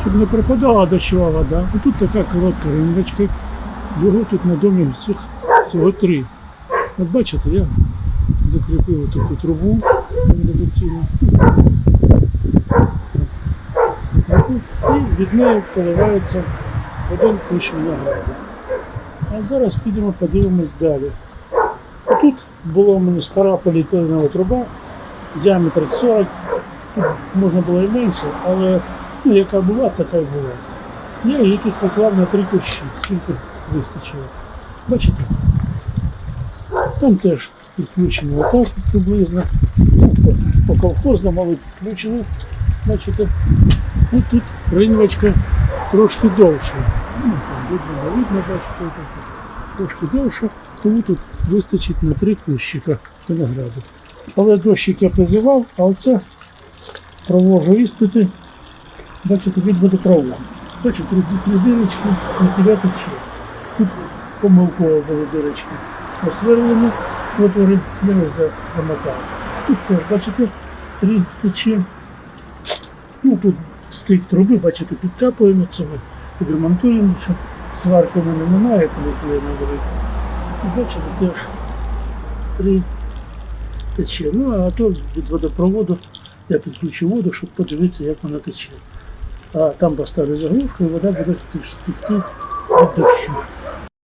щоб не пропадала дощова вода. І тут така коротка ринвочка. Його тут на домі всіх, всього три. От бачите, я закріпив таку трубу каналізаційну. І від неї поливається один кущ винограду. А зараз підемо подивимось далі. Тут була у мене стара поліетиленова труба, діаметр 40. Тут можна було і менше, але ну, яка була, така й була. Я її тут поклав на три кущі, скільки вистачило. Бачите? Там теж підключено отак приблизно. Ну, по, колхозному, але підключено. Бачите? Ну тут ринвочка трошки довша. Ну, там видно, не видно, бачите, отак. Трошки довша, тому тут вистачить на три кущика винограду. Але дощик я призивав, а оце провожу іспити, бачите, від водопроводу. Бачите, три дирочки, тече. Тут помилково були дирочки осверлені, отвори я за- замотав. Тут теж, бачите, три тече. Ну тут стик труби, бачите, підкапуємо цього, підремонтуємо, що сварки в мене немає, коли горить. І Бачите, теж три тече. Ну, а то від водопроводу я підключу воду, щоб подивитися, як вона тече. А там поставлю заглушку і вода буде текти від дощу.